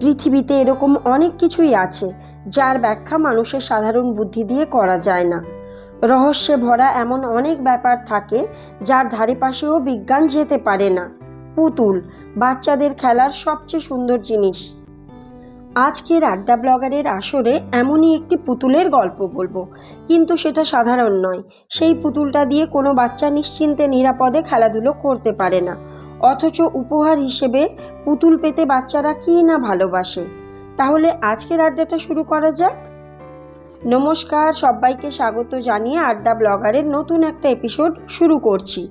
পৃথিবীতে এরকম অনেক কিছুই আছে, যার ব্যাখ্যা মানুষের সাধারণ বুদ্ধি দিয়ে করা যায় না। রহস্যে ভরা এমন অনেক ব্যাপার থাকে, যার ধারে পাশেও বিজ্ঞান যেতে পারে না। পুতুল, বাচ্চাদের খেলার সবচেয়ে সুন্দর জিনিস। আজকের আড্ডা ব্লগারের আসরে এমনই একটি পুতুলের গল্প বলব, কিন্তু সেটা সাধারণ নয়। সেই পুতুলটা দিয়ে কোনো বাচ্চা নিশ্চিন্তে নিরাপদে খেলাধুলো করতে পারে না। অথচ উপহার হিসেবে পুতুল পেতে বাচ্চারা কী না ভালোবাসে। তাহলে আজকের আড্ডাটা শুরু করা যাক। নমস্কার, সবাইকে স্বাগত জানিয়ে আড্ডা ব্লগারের নতুন একটা এপিসোড শুরু করছি।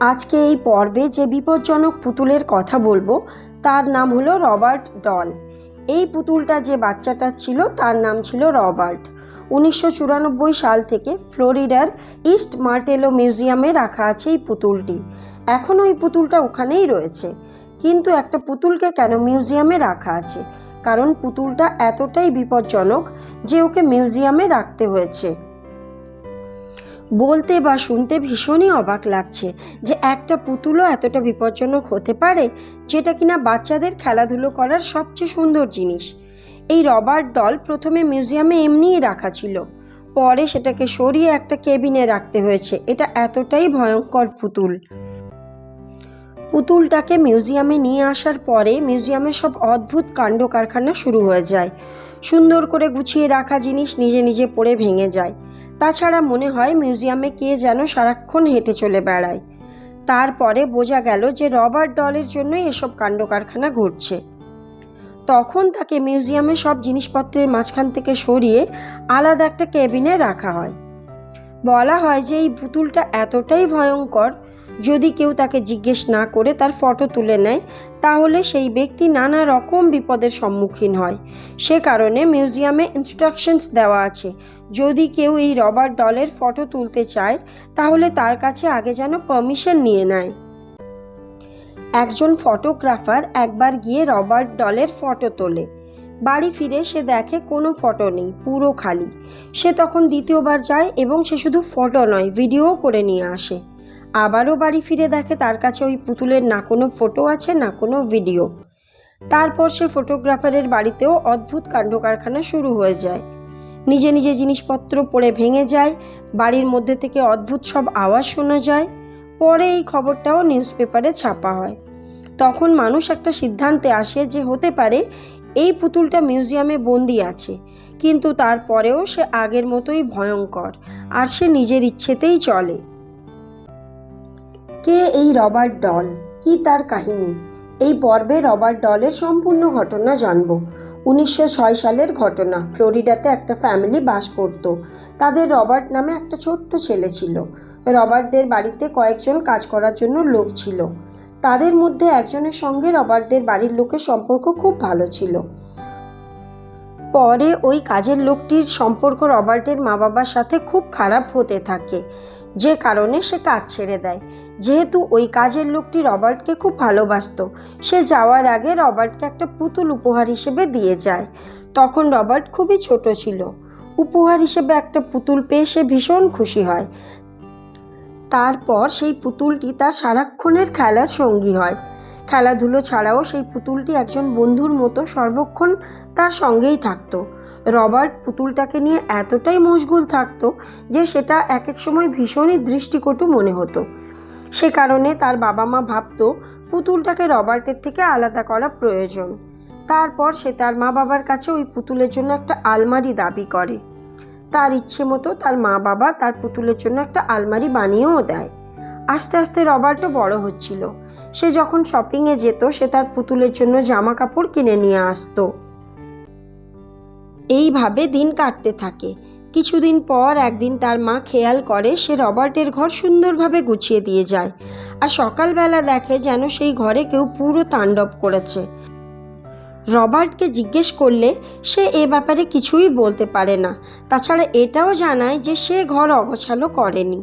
আজকে এই পর্বে যে বিপজ্জনক পুতুলের কথা বলব, তার নাম হলো রবার্ট ডল। এই পুতুলটা যে বাচ্চাটা ছিল, তার নাম ছিল রবার্ট। উনিশশো চুরানব্বই সাল থেকে ফ্লোরিডার ইস্ট মার্টেলো মিউজিয়ামে রাখা আছে এই পুতুলটি। এখনও এই পুতুলটা ওখানেই রয়েছে। কিন্তু একটা পুতুলকে কেন মিউজিয়ামে রাখা আছে? কারণ পুতুলটা এতটাই বিপজ্জনক যে ওকে মিউজিয়ামে রাখতে হয়েছে। বলতে বা শুনতে ভীষণই অবাক লাগছে যে একটা পুতুলও এতটা বিপজ্জনক হতে পারে, যেটা কিনা বাচ্চাদের খেলাধুলো করার সবচেয়ে সুন্দর জিনিস। এই রবার্ট ডল প্রথমে মিউজিয়ামে এমনিই রাখা ছিল। পরে সেটাকে সরিয়ে একটা কেবিনে রাখতে হয়েছে। এটা এতটাই ভয়ঙ্কর পুতুল। পুতুলটাকে মিউজিয়ামে নিয়ে আসার পরে মিউজিয়ামে সব অদ্ভুত কাণ্ড কারখানা শুরু হয়ে যায়। সুন্দর করে গুছিয়ে রাখা জিনিস নিজে নিজে পড়ে ভেঙে যায়। তাছাড়া মনে হয় মিউজিয়ামে কে যেন সারাক্ষণ হেঁটে চলে বেড়ায়। তারপরে বোঝা গেল যে রবার্ট ডলের জন্যই এসব কাণ্ড কারখানা ঘটছে। তখন তাকে মিউজিয়ামে সব জিনিসপত্রের মাঝখান থেকে সরিয়ে আলাদা একটা কেবিনে রাখা হয়। বলা হয় যে এই পুতুলটা এতটাই ভয়ঙ্কর, যদি কেউ তাকে জিজ্ঞেস না করে তার ফটো তুলে নেয়, তাহলে সেই ব্যক্তি নানা রকম বিপদের সম্মুখীন হয়। সে কারণে মিউজিয়ামে ইনস্ট্রাকশনস দেওয়া আছে, যদি কেউ এই রবার্ট ডলের ফটো তুলতে চায়, তাহলে তার কাছে আগে যেন পারমিশন নিয়ে নেয়। একজন ফটোগ্রাফার একবার গিয়ে রবার্ট ডলের ফটো তোলে। বাড়ি ফিরে সে দেখে কোনো ফটো নেই, পুরো খালি। সে তখন দ্বিতীয়বার যায় এবং সে শুধু ফটো নয় ভিডিও করে নিয়ে আসে। আবারও বাড়ি ফিরে দেখে তার কাছে ওই পুতুলের না কোনো ফটো আছে, না কোনো ভিডিও। তারপর সে ফটোগ্রাফারের বাড়িতেও অদ্ভুত কাণ্ড কারখানা শুরু হয়ে যায়। নিজে নিজে জিনিসপত্র পড়ে ভেঙে যায়, বাড়ির মধ্যে থেকে অদ্ভুত সব আওয়াজ শোনা যায়। পরে এই খবরটাও নিউজ পেপারে ছাপা হয়। তখন মানুষ একটা সিদ্ধান্তে আসে যে হতে পারে এই পুতুলটা মিউজিয়ামে বন্দি আছে, কিন্তু তারপরেও সে আগের মতোই ভয়ঙ্কর আর সে নিজের ইচ্ছেতেই চলে। কে এই রবার্ট ডল? কি তার কাহিনী? এই পর্বে রবার্ট ডলের সম্পূর্ণ ঘটনা জানব। উনিশশো ছয় সালের ঘটনা। ফ্লোরিডাতে একটা ফ্যামিলি বাস করত। তাদের রবার্ট নামে একটা ছোট্ট ছেলে ছিল। রবার্টদের বাড়িতে কয়েকজন কাজ করার জন্য লোক ছিল। তাদের মধ্যে একজনের সঙ্গে রবার্টদের বাড়ির লোকের সম্পর্ক খুব ভালো ছিল। পরে ওই কাজের লোকটির সম্পর্ক রবার্টের মা বাবার সাথে খুব খারাপ হতে থাকে। যে কারণে সে কাজ ছেড়ে দেয়। যেহেতু ওই কাজের লোকটি রবার্টকে খুব ভালোবাসতো, সে যাওয়ার আগে রবার্টকে একটা পুতুল উপহার হিসেবে দিয়ে যায়। তখন রবার্ট খুবই ছোট ছিল। উপহার হিসেবে একটা পুতুল পেয়ে সে ভীষণ খুশি হয়। তারপর সেই পুতুলটি তার সারাক্ষণের খেলার সঙ্গী হয়। খেলাধুলো ছাড়াও সেই পুতুলটি একজন বন্ধুর মতো সর্বক্ষণ তার সঙ্গেই থাকতো। রবার্ট পুতুলটাকে নিয়ে এতটাই মশগুল থাকতো যে সেটা এক এক সময় ভীষণই দৃষ্টিকটু মনে হতো। সে কারণে তার বাবা মা ভাবতো পুতুলটাকে রবার্টের থেকে আলাদা করা প্রয়োজন। তারপর সে তার মা বাবার কাছে ওই পুতুলের জন্য একটা আলমারি দাবি করে। তার ইচ্ছে মতো তার মা বাবা তার পুতুলের জন্য একটা আলমারি বানিয়েও দেয়। আস্তে আস্তে রবার্টও বড় হচ্ছিল। সে যখন শপিংয়ে যেত, সে তার পুতুলের জন্য জামা কাপড় কিনে নিয়ে আসতো। এইভাবে দিন কাটতে থাকে। কিছুদিন পর একদিন তার মা খেয়াল করে, সে রবার্টের ঘর সুন্দরভাবে গুছিয়ে দিয়ে যায় আর সকালবেলা দেখে যেন সেই ঘরে কেউ পুরো তাণ্ডব করেছে। রবার্টকে জিজ্ঞেস করলে সে এ ব্যাপারে কিছুই বলতে পারে না। তাছাড়া এটাও জানায় যে সে ঘর অগোছালো করেনি।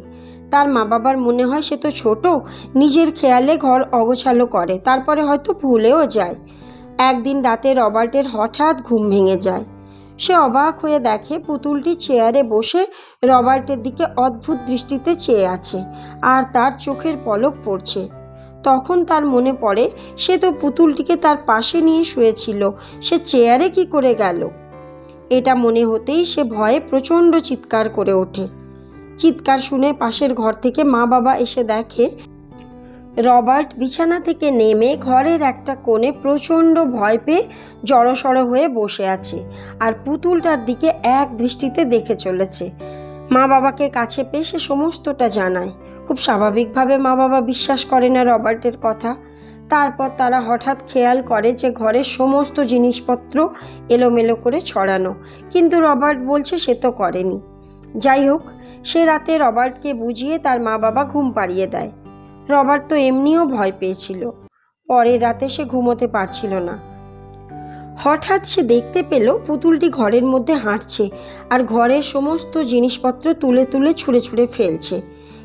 তার মা বাবার মনে হয় সে তো ছোট, নিজের খেয়ালে ঘর অগোছালো করে, তারপরে হয়তো ভুলেও যায়। একদিন রাতে রবার্টের হঠাৎ ঘুম ভেঙে যায়। সে অবাক হয়ে দেখে পুতুলটি চেয়ারে বসে রবার্টের দিকে অদ্ভুত দৃষ্টিতে চেয়ে আছে আর তার চোখের পলক পড়ছে। তখন তার মনে পড়ে, সে তো পুতুলটিকে তার পাশে নিয়ে শুয়েছিল, সে চেয়ারে কি করে গেল? এটা মনে হতেই সে ভয়ে প্রচণ্ড চিৎকার করে ওঠে। চিৎকার শুনে পাশের ঘর থেকে মা বাবা এসে দেখে। রবার্ট বিছানা থেকে নেমে ঘরের একটা কোণে প্রচণ্ড ভয় পেয়ে জড়সড় হয়ে বসে আছে আর পুতুলটার দিকে এক দৃষ্টিতে দেখে চলেছে। মা বাবাকে কাছে পেয়ে সে সমস্তটা জানায়। খুব স্বাভাবিকভাবে মা বাবা বিশ্বাস করে না রবার্টের কথা। তারপর তারা হঠাৎ খেয়াল করে যে ঘরের সমস্ত জিনিসপত্র এলোমেলো করে ছড়ানো। কিন্তু রবার্ট বলছে সে তো করেনি। যাই হোক সে রাতে রবার্টকে বুঝিয়ে তার মা বাবা ঘুম পাড়িয়ে দেয়। রবার্ট তো এমনিও ভয় পেয়েছিল। পরের রাতে সে ঘুমোতে পারছিল না। হঠাৎ সে দেখতে পেল পুতুলটি ঘরের মধ্যে হাঁটছে আর ঘরের সমস্ত জিনিসপত্র তুলে তুলে ছুঁড়ে ছুঁড়ে ফেলছে।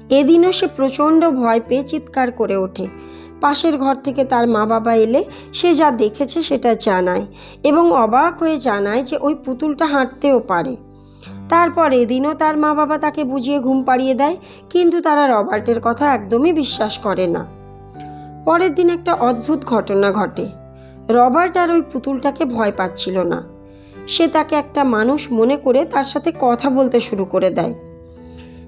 এদিনও সে প্রচণ্ড ভয় পেয়ে চিৎকার করে ওঠে। পাশের ঘর থেকে তার মা বাবা এলে সে যা দেখেছে সেটা জানায় এবং অবাক হয়ে জানায় যে ওই পুতুলটা হাঁটতেও পারে। তারপর দিনও তার মা বাবা তাকে বুঝিয়ে ঘুম পাড়িয়ে দেয়, কিন্তু তারা রবার্টের কথা একদমই বিশ্বাস করে না। পরের দিন একটা অদ্ভুত ঘটনা ঘটে। রবার্ট আর ওই পুতুলটাকে ভয় পাচ্ছিল না। সে তাকে একটা মানুষ মনে করে তার সাথে কথা বলতে শুরু করে দেয়।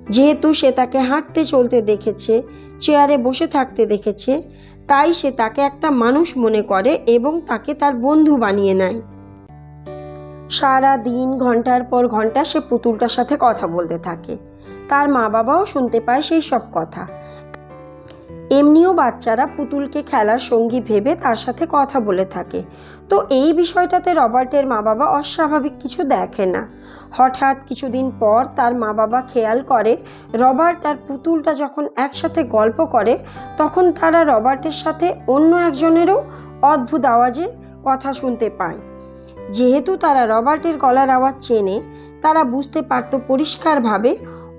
যেহেতু সে তাকে হাঁটতে চলতে দেখেছে, চেয়ারে বসে থাকতে দেখেছে, তাই সে তাকে একটা মানুষ মনে করে এবং তাকে তার বন্ধু বানিয়ে নেয়। সারা দিন, ঘণ্টার পর ঘণ্টা সে পুতুলটার সাথে কথা বলতে থাকে। তার মা বাবাও শুনতে পায় সেই সব কথা। এমনিও বাচ্চারা পুতুলকে খেলার সঙ্গী ভেবে তার সাথে কথা বলে থাকে। তো এই বিষয়টাতে রবার্টের মা বাবা অস্বাভাবিক কিছু দেখে না। হঠাৎ কিছুদিন পর তার মা বাবা খেয়াল করে, রবার্ট আর পুতুলটা যখন একসাথে গল্প করে, তখন তারা রবার্টের সাথে অন্য একজনেরও অদ্ভুত আওয়াজে কথা শুনতে পায়। যেহেতু তারা রবার্টের গলার আওয়াজ চেনে, তারা বুঝতে পারত পরিষ্কারভাবে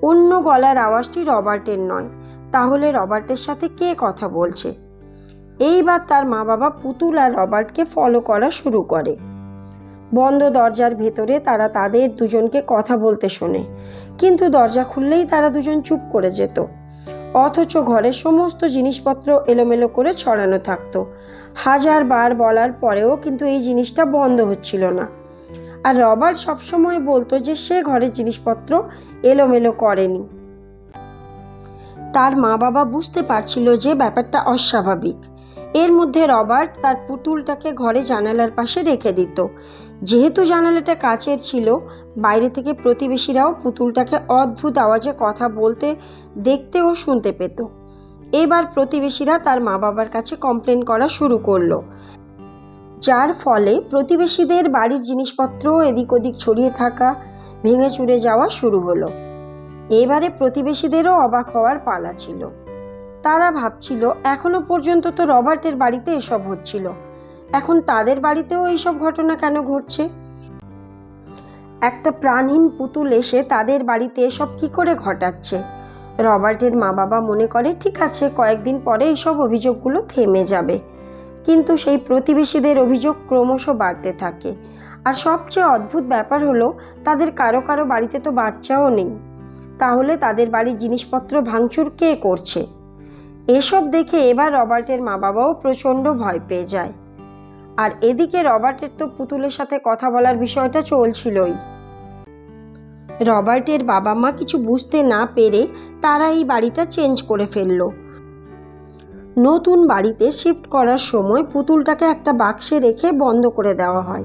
অন্য গলার আওয়াজটি রবার্টের নয়। তাহলে রবার্টের সাথে কে কথা বলছে? এইবার তার মা বাবা পুতুল আর রবার্টকে ফলো করা শুরু করে। বন্ধ দরজার ভেতরে তারা তাদের দুজনকে কথা বলতে শোনে, কিন্তু দরজা খুললেই তারা দুজন চুপ করে যেত। অথচ ঘরের সমস্ত জিনিসপত্র এলোমেলো করে ছড়ানো থাকতো। হাজার বার বলার পরেও কিন্তু এই জিনিসটা বন্ধ হচ্ছিল না। আর রবার্ট সবসময় বলতো যে সে ঘরের জিনিসপত্র এলোমেলো করেনি। তার মা বাবা বুঝতে পারছিল যে ব্যাপারটা অস্বাভাবিক। এর মধ্যে রবার্ট তার পুতুলটাকে ঘরে জানালার পাশে রেখে দিত। যেহেতু জানালাটা কাচের ছিল, বাইরে থেকে প্রতিবেশীরাও পুতুলটাকে অদ্ভুত আওয়াজে কথা বলতে, দেখতে ও শুনতে পেত। এবার প্রতিবেশীরা তার মা বাবার কাছে কমপ্লেন করা শুরু করল। যার ফলে প্রতিবেশীদের বাড়ির জিনিসপত্র এদিক ওদিক ছড়িয়ে থাকা, ভেঙে চুরে যাওয়া শুরু হলো। এবারে প্রতিবেশীদেরও অবাক হওয়ার পালা ছিল। তারা ভাবছিল, এখনও পর্যন্ত তো রবার্টের বাড়িতে এসব হচ্ছিল। এখন তাদের বাড়িতেও এইসব ঘটনা কেন ঘটছে? একটা প্রাণহীন পুতুল এসে তাদের বাড়িতে এসব কি করে ঘটাচ্ছে? রবার্টের মা বাবা মনে করে, ঠিক আছে, কয়েকদিন পরে এইসব অভিযোগগুলো থেমে যাবে। কিন্তু সেই প্রতিবেশীদের অভিযোগ ক্রমশ বাড়তে থাকে। আর সবচেয়ে অদ্ভুত ব্যাপার হলো, তাদের কারও কারও বাড়িতে তো বাচ্চাও নেই। তাহলে তাদের বাড়ির জিনিসপত্র ভাঙচুর কে করছে? এসব দেখে এবার রবার্টের মা বাবাও প্রচণ্ড ভয় পেয়ে যায়। আর এদিকে রবার্টের তো পুতুলের সাথে কথা বলার বিষয়টা চলছিলই। রবার্টের বাবা মা কিছু বুঝতে না পেরে তারা এই বাড়িটা চেঞ্জ করে ফেলল। নতুন বাড়িতে শিফট করার সময় পুতুলটাকে একটা বাক্সে রেখে বন্ধ করে দেওয়া হয়।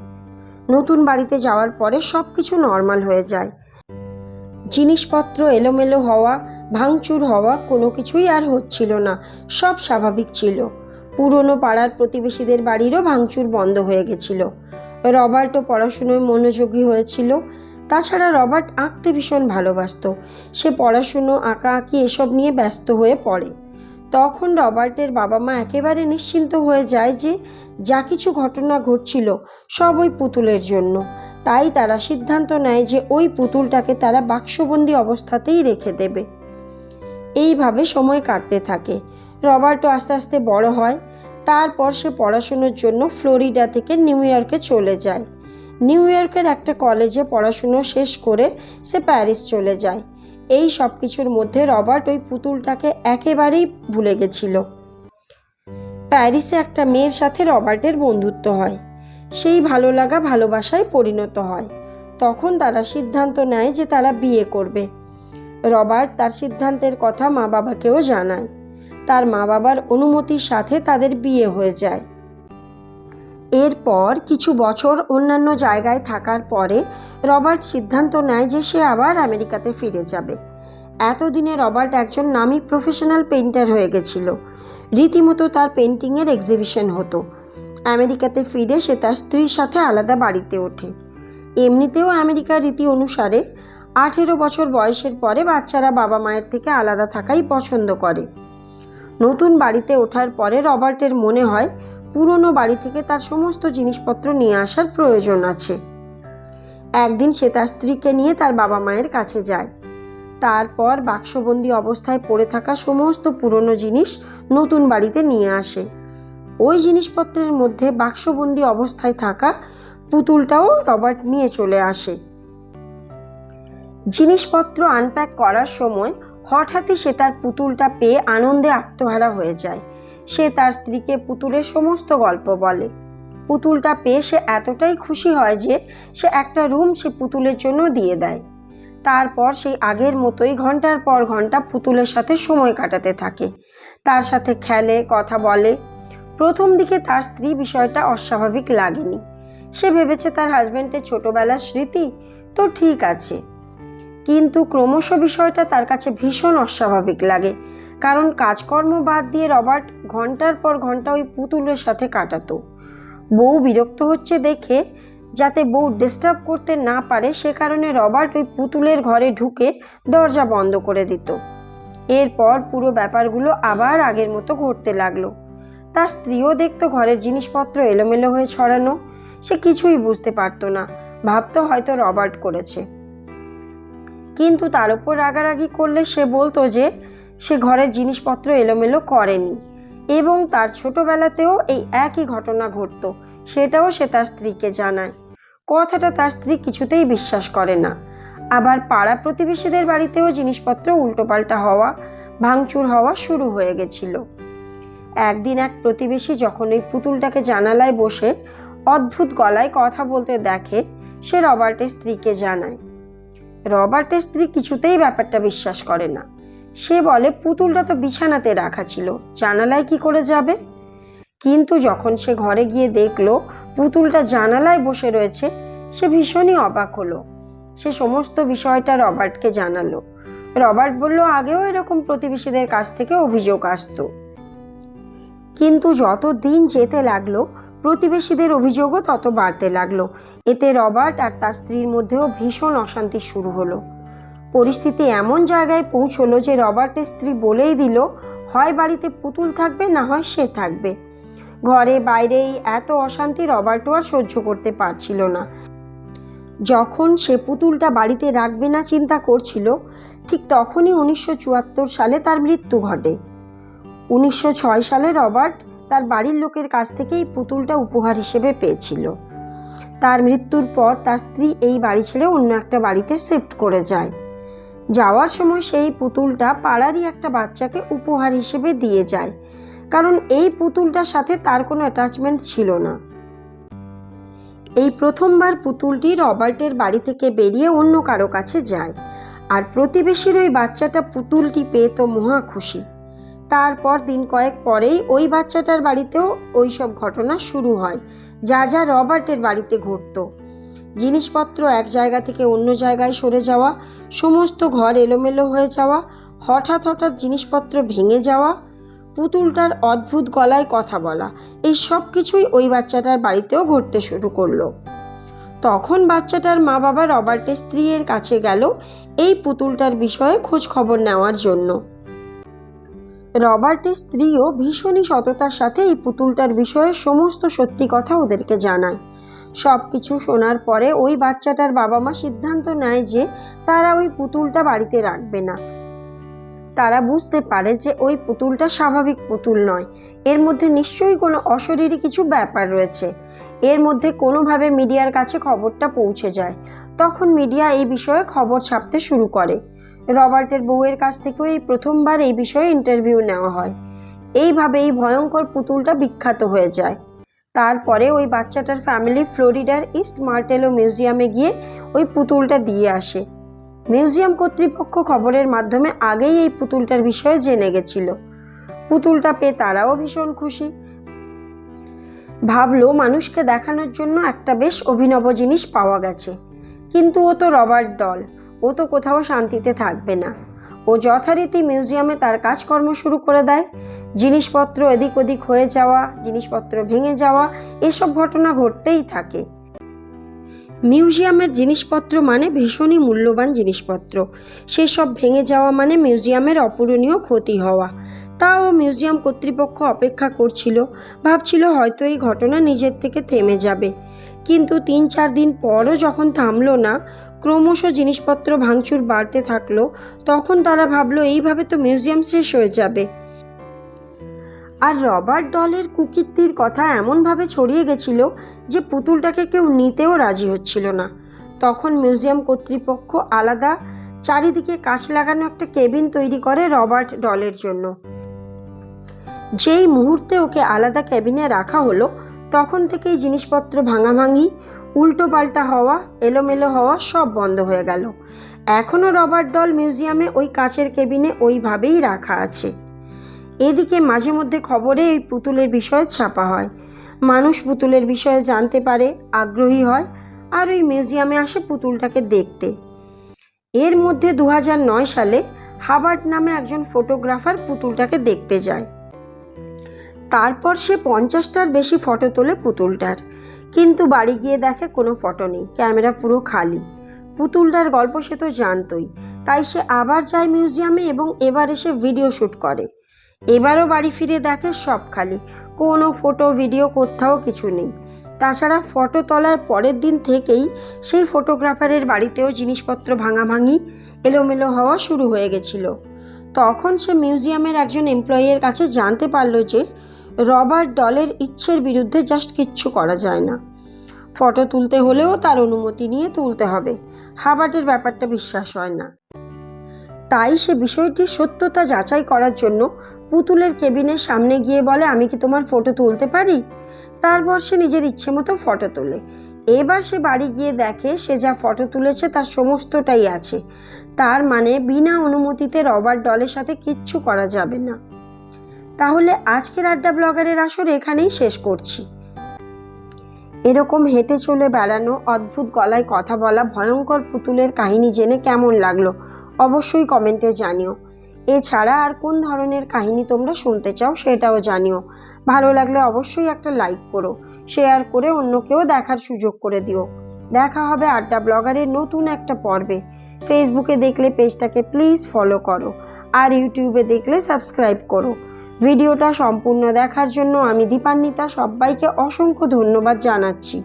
নতুন বাড়িতে যাওয়ার পরে সব কিছু নর্মাল হয়ে যায়। জিনিসপত্র এলোমেলো হওয়া, ভাঙচুর হওয়া কোনো কিছুই আর হচ্ছিল না, সব স্বাভাবিক ছিল। পুরনো পাড়ার প্রতিবেশীদের বাড়িরও ভাঙচুর বন্ধ হয়ে গেছিল। রবার্টও পড়াশুনোয় মনোযোগী হয়েছিল। তাছাড়া রবার্ট আঁকতে ভীষণ ভালোবাসত। সে পড়াশুনো, আঁকা, আঁকি এসব নিয়ে ব্যস্ত হয়ে পড়ে। তখন রবার্টের বাবা মা একেবারে নিশ্চিন্ত হয়ে যায় যে যা কিছু ঘটনা ঘটছিল সব ওই পুতুলের জন্য। তাই তারা সিদ্ধান্ত নেয় যে ওই পুতুলটাকে তারা বাক্সবন্দি অবস্থাতেই রেখে দেবে। এইভাবে সময় কাটতে থাকে। রবার্টও আস্তে আস্তে বড় হয়। তারপর সে পড়াশুনোর জন্য ফ্লোরিডা থেকে নিউ ইয়র্কে চলে যায়। নিউ ইয়র্কের একটা কলেজে পড়াশুনো শেষ করে সে প্যারিস চলে যায়। এই সব কিছুর মধ্যে রবার্ট ওই পুতুলটাকে একেবারেই ভুলে গেছিল। প্যারিসে একটা মেয়ের সাথে রবার্টের বন্ধুত্ব হয়। সেই ভালো লাগা ভালোবাসায় পরিণত হয়। তখন তারা সিদ্ধান্ত নেয় যে তারা বিয়ে করবে। রবার্ট তার সিদ্ধান্তের কথা মা বাবাকেও জানায়। তার মা বাবার অনুমতির সাথে তাদের বিয়ে হয়ে যায়। এরপর কিছু বছর অন্যান্য জায়গায় থাকার পরে রবার্ট সিদ্ধান্ত নেয় যে সে আবার আমেরিকাতে ফিরে যাবে। এতদিনে রবার্ট একজন নামী প্রফেশনাল পেইন্টার হয়ে গেছিল। রীতিমতো তার পেন্টিংয়ের এক্সিবিশন হতো। আমেরিকাতে ফিরে সে তার স্ত্রীর সাথে আলাদা বাড়িতে ওঠে। এমনিতেও আমেরিকার রীতি অনুসারে আঠেরো বছর বয়সের পরে বাচ্চারা বাবা মায়ের থেকে আলাদা থাকাই পছন্দ করে। নতুন বাড়িতে ওঠার পরে রবার্টের মনে হয়, পুরনো বাড়ি থেকে তার সমস্ত জিনিসপত্র নিয়ে আসার প্রয়োজন আছে। একদিন সে তার স্ত্রীকে নিয়ে তার বাবা মায়ের কাছে যায়। তারপর বাক্সবন্দি অবস্থায় পড়ে থাকা সমস্ত পুরনো জিনিস নতুন বাড়িতে নিয়ে আসে। ওই জিনিসপত্রের মধ্যে বাক্সবন্দি অবস্থায় থাকা পুতুলটাও রবার্ট নিয়ে চলে আসে। জিনিসপত্র আনপ্যাক করার সময় হঠাৎই সে তার পুতুলটা পেয়ে আনন্দে আত্মহারা হয়ে যায়। সে তার স্ত্রীকে পুতুলের সমস্ত গল্প বলে। পুতুলটা পেয়ে সে এতটাই খুশি হয় যে সে একটা রুম সে পুতুলের জন্য দিয়ে দেয়। তারপর সেই আগের মতোই ঘণ্টার পর ঘণ্টা পুতুলের সাথে সময় কাটাতে থাকে। তার সাথে খেলে, কথা বলে। প্রথম দিকে তার স্ত্রী বিষয়টা অস্বাভাবিক লাগেনি। সে ভেবেছে তার হাজব্যান্ডের ছোটোবেলার স্মৃতি। তো ঠিক আছে। কিন্তু ক্রমশ বিষয়টা তার কাছে ভীষণ অস্বাভাবিক লাগে। কারণ কাজকর্ম বাদ দিয়ে রবার্ট ঘণ্টার পর ঘণ্টা ওই পুতুলের সাথে কাটাতো। বউ বিরক্ত হচ্ছে দেখে, যাতে বউ ডিস্টার্ব করতে না পারে, সে কারণে রবার্ট ওই পুতুলের ঘরে ঢুকে দরজা বন্ধ করে দিত। এরপর পুরো ব্যাপারগুলো আবার আগের মতো ঘটতে লাগল। তার স্ত্রীও দেখতো ঘরের জিনিসপত্র এলোমেলো হয়ে ছড়ানো। সে কিছুই বুঝতে পারতো না। ভাবতো হয়তো রবার্ট করেছে। কিন্তু তার উপর রাগারাগি করলে সে বলতো যে সে ঘরের জিনিসপত্র এলোমেলো করেনি। এবং তার ছোটবেলাতেও এই একই ঘটনা ঘটতো। সেটাও সে তার স্ত্রীকে জানায়। কথাটা তার স্ত্রী কিছুতেই বিশ্বাস করে না। আবার পাড়া প্রতিবেশীদের বাড়িতেও জিনিসপত্র উল্টোপাল্টা হওয়া, ভাঙচুর হওয়া শুরু হয়ে গেছিল। একদিন এক প্রতিবেশী যখন ওই পুতুলটাকে জানালায় বসে অদ্ভুত গলায় কথা বলতে দেখে, সে রবার্টের স্ত্রীকে জানায় রবার্টের স্ত্রী কিছুতেই ব্যাপারটা বিশ্বাস করে না। সে বলে, পুতুলটা তো বিছানাতে রাখা ছিল, জানালায় কি করে যাবে? কিন্তু যখন সে ঘরে গিয়ে দেখল, পুতুলটা জানালায় বসে রয়েছে, সে ভীষণই অবাক হলো। সে সমস্ত বিষয়টা রবার্টকে জানালো। রবার্ট বলল, আগেও এরকম প্রতিবেশীদের কাছ থেকে অভিযোগ আসতো। কিন্তু যত দিন যেতে লাগল প্রতিবেশীদের অভিযোগও তত বাড়তে লাগল। এতে রবার্ট আর তার স্ত্রীর মধ্যেও ভীষণ অশান্তি শুরু হলো। পরিস্থিতি এমন জায়গায় পৌঁছলো যে রবার্টের স্ত্রী বলেই দিল, হয় বাড়িতে পুতুল থাকবে না হয় সে থাকবে। ঘরে বাইরেই এত অশান্তি রবার্টও আর সহ্য করতে পারছিল না। যখন সে পুতুলটা বাড়িতে রাখবে না চিন্তা করছিল, ঠিক তখনই উনিশশো চুয়াত্তর সালে তার মৃত্যু ঘটে। উনিশশো ছয় সালে রবার্ট তার বাড়ির লোকের কাছ থেকে এই পুতুলটা উপহার হিসেবে পেয়েছিল। তার মৃত্যুর পর তার স্ত্রী এই বাড়ি ছেড়ে অন্য একটা বাড়িতে শিফট করে যায়। যাওয়ার সময় সেই পুতুলটা পাড়ারই একটা বাচ্চাকে উপহার হিসেবে দিয়ে যায়, কারণ এই পুতুলটার সাথে তার কোনো অ্যাটাচমেন্ট ছিল না। এই প্রথমবার পুতুলটি রবার্টের বাড়ি থেকে বেরিয়ে অন্য কারও কাছে যায়, আর প্রতিবেশীর ওই বাচ্চাটা পুতুলটি পেয়ে তো মহা খুশি। তারপর দিন কয়েক পরেই ওই বাচ্চাটার বাড়িতেও ওই সব ঘটনা শুরু হয়। যা যা রবার্টের বাড়িতে ঘটতো। জিনিসপত্র এক জায়গা থেকে অন্য জায়গায় সরে যাওয়া, সমস্ত ঘর এলোমেলো হয়ে যাওয়া, হঠাৎ হঠাৎ জিনিসপত্র ভেঙে যাওয়া, পুতুলটার অদ্ভুত গলায় কথা বলা, এই সব কিছুই ওই বাচ্চাটার বাড়িতেও ঘটতে শুরু করল। তখন বাচ্চাটার মা বাবা রবার্টের স্ত্রীর কাছে গেল এই পুতুলটার বিষয়ে খোঁজ খবর নেওয়ার জন্য। রবার্টের স্ত্রীও ভীষণই সততার সাথে এই পুতুলটার বিষয়ে সমস্ত সত্যি কথা ওদেরকে জানায়। সব কিছু শোনার পরে ওই বাচ্চাটার বাবা মা সিদ্ধান্ত নেয় যে তারা ওই পুতুলটা বাড়িতে রাখবে না। তারা বুঝতে পারে যে ওই পুতুলটা স্বাভাবিক পুতুল নয়। এর মধ্যে নিশ্চয়ই কোনো অশরীরী কিছু ব্যাপার রয়েছে। এর মধ্যে কোনোভাবে মিডিয়ার কাছে খবরটা পৌঁছে যায়। তখন মিডিয়া এই বিষয়ে খবর ছাপতে শুরু করে। রবার্টের বউয়ের কাছ থেকেও এই প্রথমবার এই বিষয়ে ইন্টারভিউ নেওয়া হয়। এইভাবে এই ভয়ঙ্কর পুতুলটা বিখ্যাত হয়ে যায়। তারপরে ওই বাচ্চাটার ফ্যামিলি ফ্লোরিডার ইস্ট মার্টেলো মিউজিয়ামে গিয়ে ওই পুতুলটা দিয়ে আসে। মিউজিয়াম কর্তৃপক্ষ খবরের মাধ্যমে আগেই এই পুতুলটার বিষয়ে জেনে গেছিল। পুতুলটা পেয়ে তারাও ভীষণ খুশি। ভাবলো মানুষকে দেখানোর জন্য একটা বেশ অভিনব জিনিস পাওয়া গেছে। কিন্তু ও তো রবার্ট ডল। ও তো কোথাও শান্তিতে থাকবে না। ও যথারীতি মিউজিয়ামে তার কাজকর্ম শুরু করে দেয়। জিনিসপত্র এদিক ওদিক হয়ে যাওয়া, জিনিসপত্র ভেঙে যাওয়া, এসব ঘটনা ঘটতেই থাকে। মিউজিয়ামের জিনিসপত্র মানে ভীষণই মূল্যবান জিনিসপত্র। সেসব ভেঙে যাওয়া মানে মিউজিয়ামের অপূরণীয় ক্ষতি হওয়া। তাও মিউজিয়াম কর্তৃপক্ষ অপেক্ষা করছিল, ভাবছিল হয়তো এই ঘটনা নিজের থেকে থেমে যাবে। কিন্তু তিন চার দিন পরও যখন থামলো না ক্রমশ জিনিসপত্র ভাঙচুর বাড়তে থাকল, তখন তারা ভাবলো, এইভাবে তো মিউজিয়াম শেষ হয়ে যাবে। আর রবার্ট ডলের কুকীর্তির কথা এমনভাবে ছড়িয়ে গেছিল যে পুতুলটাকে কেউ নিতেও রাজি হচ্ছিল না। তখন মিউজিয়াম কর্তৃপক্ষ আলাদা, চারিদিকে কাঁচ লাগানো একটা কেবিন তৈরি করে রবার্ট ডলের জন্য। যেই মুহূর্তে ওকে আলাদা ক্যাবিনে রাখা হলো, তখন থেকেই জিনিসপত্র ভাঙাভাঙি উল্টো পাল্টা হওয়া, এলোমেলো হওয়া সব বন্ধ হয়ে গেল। এখনও রবার্ট ডল মিউজিয়ামে ওই কাচের কেবিনে ওইভাবেই রাখা আছে। এদিকে মাঝে মধ্যে খবরে এই পুতুলের বিষয়ে ছাপা হয়। মানুষ পুতুলের বিষয়ে জানতে পারে, আগ্রহী হয়, আর ওই মিউজিয়ামে আসে পুতুলটাকে দেখতে। এর মধ্যে দু সালে হাবার্ট নামে একজন ফটোগ্রাফার পুতুলটাকে দেখতে যায়। তারপর সে পঞ্চাশটার বেশি ফটো তোলে পুতুলটার। কিন্তু বাড়ি গিয়ে দেখে কোনো ফটো নেই, ক্যামেরা পুরো খালি। পুতুলটার গল্প সে তো জানতই, তাই সে আবার যায় মিউজিয়ামে এবং এবার এসে ভিডিও শ্যুট করে। এবারও বাড়ি ফিরে দেখে সব খালি, কোনো ফটো, ভিডিও কোথাও কিছু নেই। তাছাড়া ফটো তোলার পরের দিন থেকেই সেই ফটোগ্রাফারের বাড়িতেও জিনিসপত্র ভাঙাভাঙি, এলোমেলো হওয়া শুরু হয়ে গেছিল। তখন সে মিউজিয়ামের একজন এমপ্লয়ের কাছে জানতে পারল যে রবার্ট ডলের ইচ্ছের বিরুদ্ধে জাস্ট কিচ্ছু করা যায় না। ফটো তুলতে হলেও তার অনুমতি নিয়ে তুলতে হবে। হাবার্টের ব্যাপারটা বিশ্বাস হয় না। তাই সে বিষয়টির সত্যতা যাচাই করার জন্য পুতুলের কেবিনের সামনে গিয়ে বলে, আমি কি তোমার ফটো তুলতে পারি? তারপর সে নিজের ইচ্ছে মতো ফটো তোলে। এবার সে বাড়ি গিয়ে দেখে সে যা ফটো তুলেছে তার সমস্তটাই আছে। তার মানে বিনা অনুমতিতে রবার্ট ডলের সাথে কিচ্ছু করা যাবে না। তাহলে আজকের আড্ডা ব্লগারের আসর এখানেই শেষ করছি। এরকম হেঁটে চলে বেড়ানো অদ্ভুত গলায় কথা বলা ভয়ঙ্কর পুতুলের কাহিনী জেনে কেমন লাগল অবশ্যই কমেন্টে জানিও। এছাড়া আর কোন ধরনের কাহিনী তোমরা শুনতে চাও সেটাও জানিও। ভালো লাগলে অবশ্যই একটা লাইক করো, শেয়ার করে অন্যকেও দেখার সুযোগ করে দিও। দেখা হবে আড্ডা ব্লগারের নতুন একটা পর্বে। ফেসবুকে দেখলে পেজটাকে প্লিজ ফলো করো আর ইউটিউবে দেখলে সাবস্ক্রাইব করো। ভিডিওটা সম্পূর্ণ দেখার জন্য আমি দীপান্বিতা সবাইকে অসংখ্য ধন্যবাদ জানাচ্ছি।